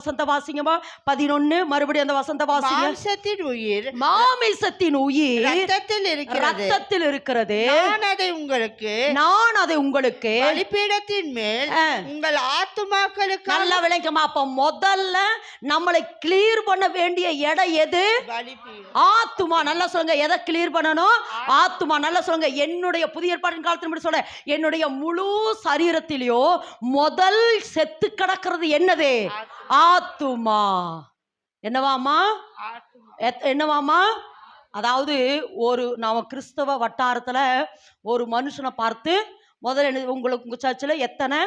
வசந்த வாசிங்கம்மா பதினொன்னு மறுபடியும் அந்த வசந்த வாசிங்க உயிர் மாமிசத்தின் உயிர் ரத்தத்தில் இருக்கிறது. ரத்தத்தில் இருக்கிறது. நான் அதை உங்களுக்கு நான் அதை உங்களுக்கு பலிபீடத்தின் மேல் ஆ, உங்கள் ஆத்துமாக்களுக்காக நல்லா விளங்கம்மா அப்ப முதல்ல நம்மளை கிளியர் பண்ண வேண்டிய இடம் எது? ஆத்துமா. நல்லா சொல்லுங்க எதை கிளியர் பண்ணணும்? ஆத்துமா. நல்லா சொல்லுங்க என்னுடைய புதிய ஏற்பாட்டின் காலத்தில் சொல்ல என்னுடைய முழு சரீரத்திலேயோ முதல் செத்து கிடக்கிறது என்னது? ஆத்துமா. என்னவாமா என்னவாமா அதாவது ஒரு நாம கிறிஸ்தவ வட்டாரத்துல ஒரு மனுஷனை பார்த்து முதல்ல என்ன உங்களுக்கு உங்க சர்ச்சில் எத்தனை?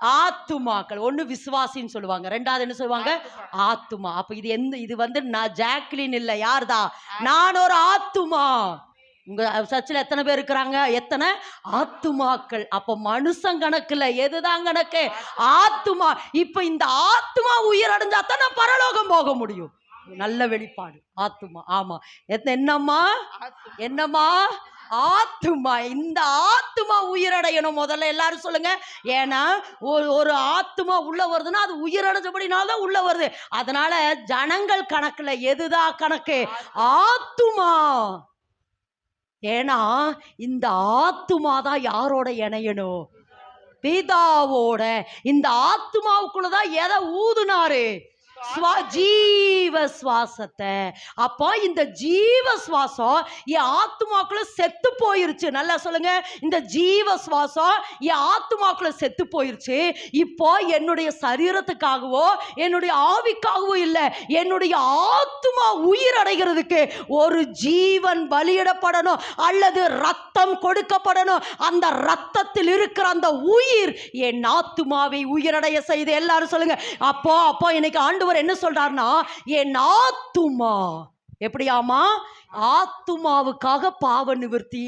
ஆத்துமாக்கள். ஒன்று விசுவாசின்னு சொல்லுவாங்க. ரெண்டாவது என்ன சொல்லுவாங்க? ஆத்துமா. அப்ப இது எந்த இது வந்து நான் ஜாக்லின் இல்லை. யார்தா? நான் ஒரு ஆத்துமா. உங்க சர்ச்சில் எத்தனை பேர் இருக்கிறாங்க? எத்தனை? ஆத்துமாக்கள். அப்ப மனுஷன் கணக்குல எதுதான் கணக்கு? ஆத்துமா. இப்ப இந்த ஆத்துமா உயிரடைஞ்சா தான் நான் பரலோகம் போக முடியும். நல்ல வெளிப்பாடு. ஆத்துமா. ஆமா. என்னம்மா? என்னம்மா? ஆத்துமா. இந்த ஆத்துமா உயிரடையணும் முதல்ல எல்லாரும் சொல்லுங்க. ஏன்னா ஒரு ஒரு ஆத்துமா உள்ள வருதுன்னா அது உயிரடைஞ்சபடினால தான் உள்ள வருது. அதனால ஜனங்கள் கணக்குல எதுதான் கணக்கு? ஆத்துமா. ஏன்னா இந்த ஆத்துமா தான் யாரோட இணையணும்? பிதாவோட. இந்த ஆத்துமாவுக்குள்ளதான் எதை ஊதுனாரு? ஜீவ சுவாசத்தை. அப்போ இந்த ஜீவ சுவாசம் என் ஆத்துமாக்குள்ள செத்து போயிருச்சு. நல்லா சொல்லுங்க. இந்த ஜீவ சுவாசம் என் ஆத்துமாக்குள்ள செத்து போயிருச்சு. இப்போ என்னுடைய சரீரத்துக்காகவோ என்னுடைய ஆவிக்காகவோ இல்லை என்னுடைய ஆத்துமா உயிர் அடைகிறதுக்கு ஒரு ஜீவன் பலியிடப்படணும். அல்லது ரத்தம் கொடுக்கப்படணும். அந்த ரத்தத்தில் இருக்கிற அந்த உயிர் என் ஆத்துமாவை உயிரடைய செய்து. எல்லாரும் சொல்லுங்க. அப்போ அப்போ இன்னைக்கு ஆண்டு ஆண்டவர் என்ன சொல்றாருன்னா என் ஆத்துமா. எப்படியாமா ஆத்துமாவுக்காக பாவ நிவர்த்தி